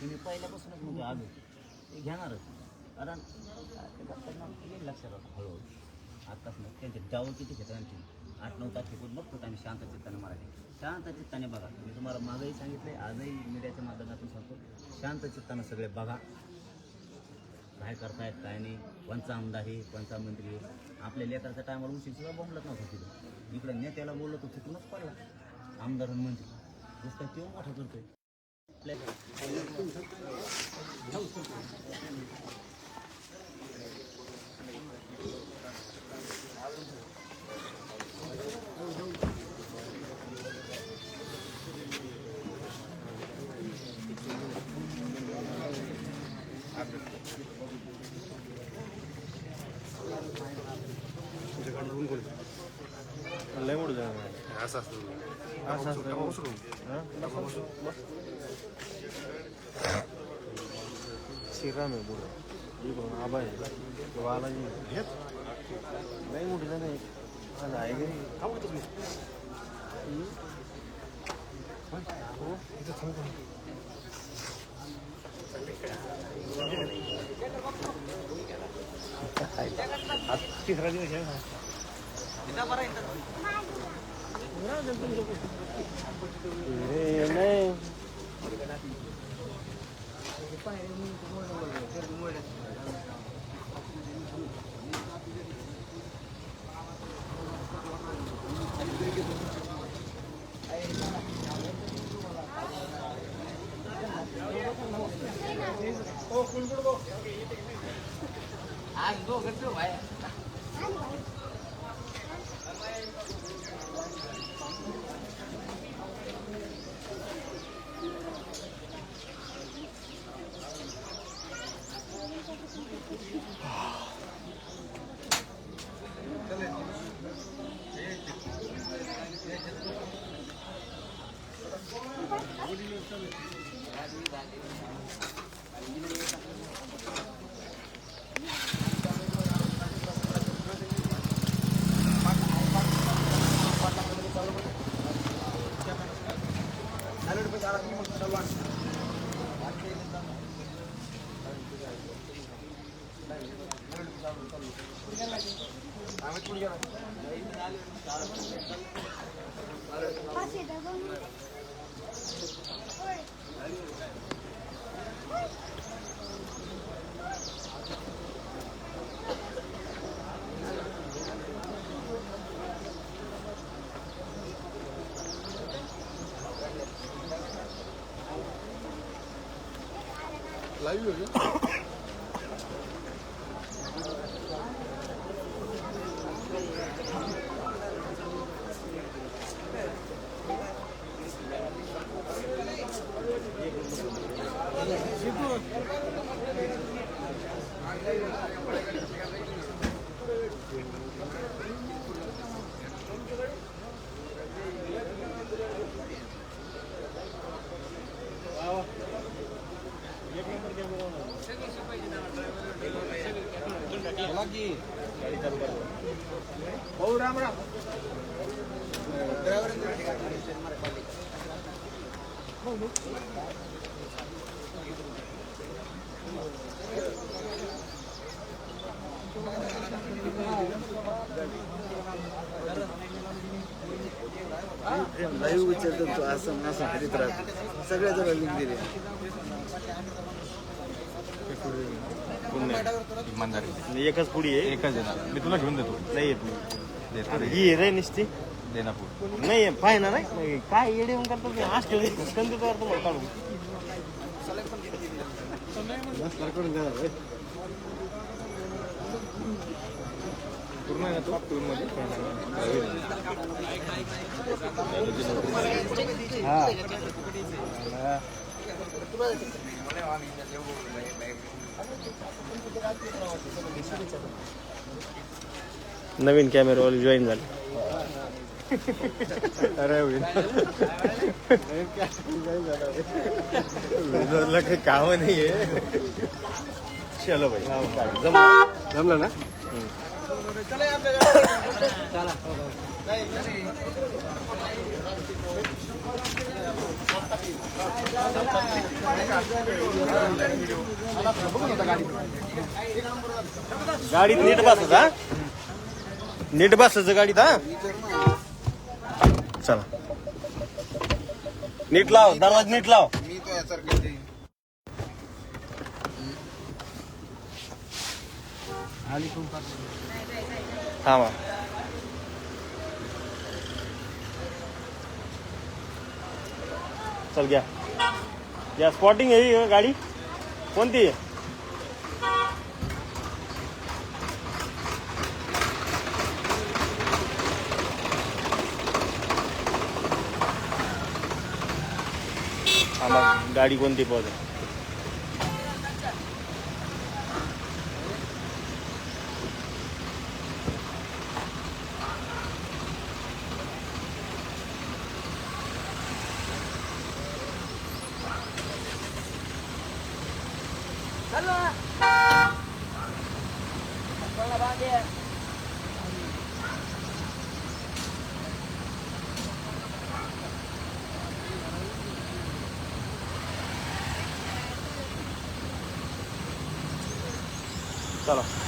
तुम्ही मी पहिल्यापासूनच म्हणजे आलो ते घेणारच कारण त्यांना येईल लक्षात होतं हळूहळू. आत्ताच नाही त्यांचे डाव किती घेतात त्यांची आठ नऊ तारखेकडून बघतो आम्ही शांत चित्ताने मराठी. शांत चित्ताने बघा. मी तुम्हाला मागंही सांगितलं आजही मीडियाच्या माध्यमातून सांगतो. शांत चित्तानं सगळे बघा. काय करतायत काय नाही. कोणचा आमदार आहे कोणचा मंत्री आहे आपल्या लेकरच्या टायमाला उशीर सुद्धा बोंबलत नव्हतं तिथं. इकडं नेत्याला बोललो तो चुकूनच पडला. आमदार मंत्री नुसतं तेव्हा मोठा करतोय. 안 내버려 잖아 아싸스 아싸스 तो बालाजी आहे. लय मोठी झालं आहे. आज आहे घरी हम्म. हो. आज तिसरा दिवस आहे i'm going get a phone call. भाऊ राम राम live विचारतो तो असं असं करीत राहतो. सगळ्या जवळ लिंक दिली. इमानदारी. एकच पुडी आहे. एकच देणार मी तुला घेऊन देतो. नाही येत नाही. अरे ही रे निसती देना पूर नाही पाय ना नाही. काय येडे येऊन करतो मी हॉस्टेल स्कंद करतो मला काढून? नवीन कॅमेरावाले जॉईन झाले. अरे विनोदला काही काम नाहीये चलो भाई जमलं ना गाडीत नीट बसत हा? नीट बसायचं गाडीत हा? चला. नीट लाव दरवाज नीट लाव. मी तो यासारखे ते थांबा. चल घ्या. या स्पॉटिंग आहे ही हो, गाडी. कोणती? आहे थांबा गाडी कोणती 到了。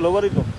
globalito.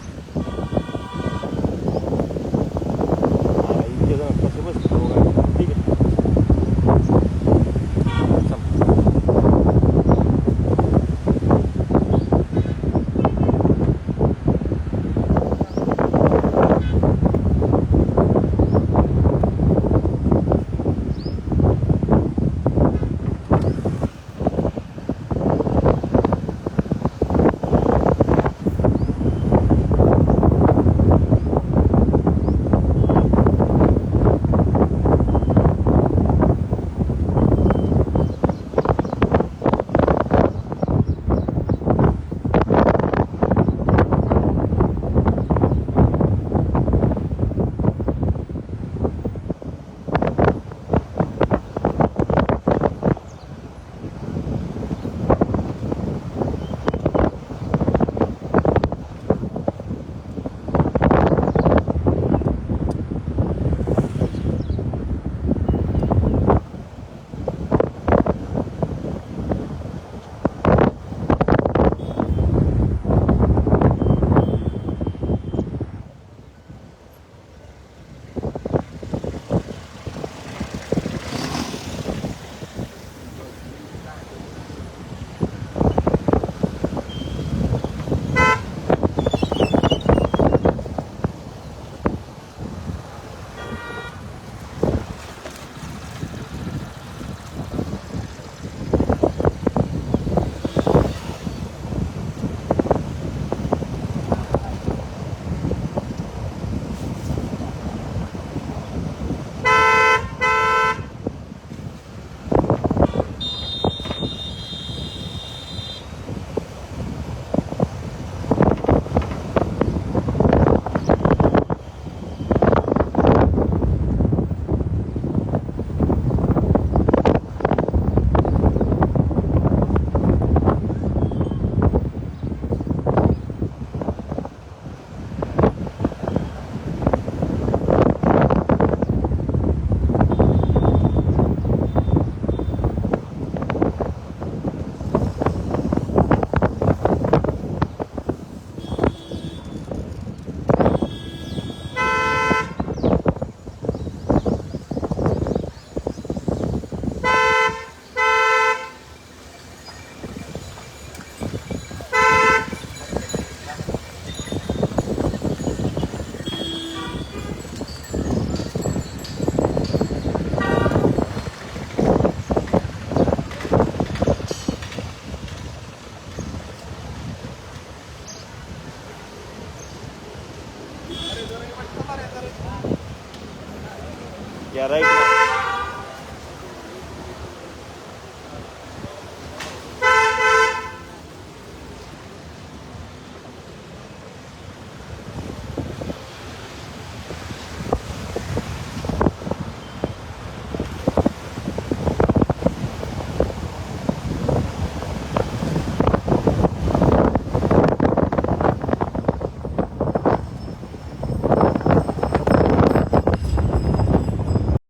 Yeah, right.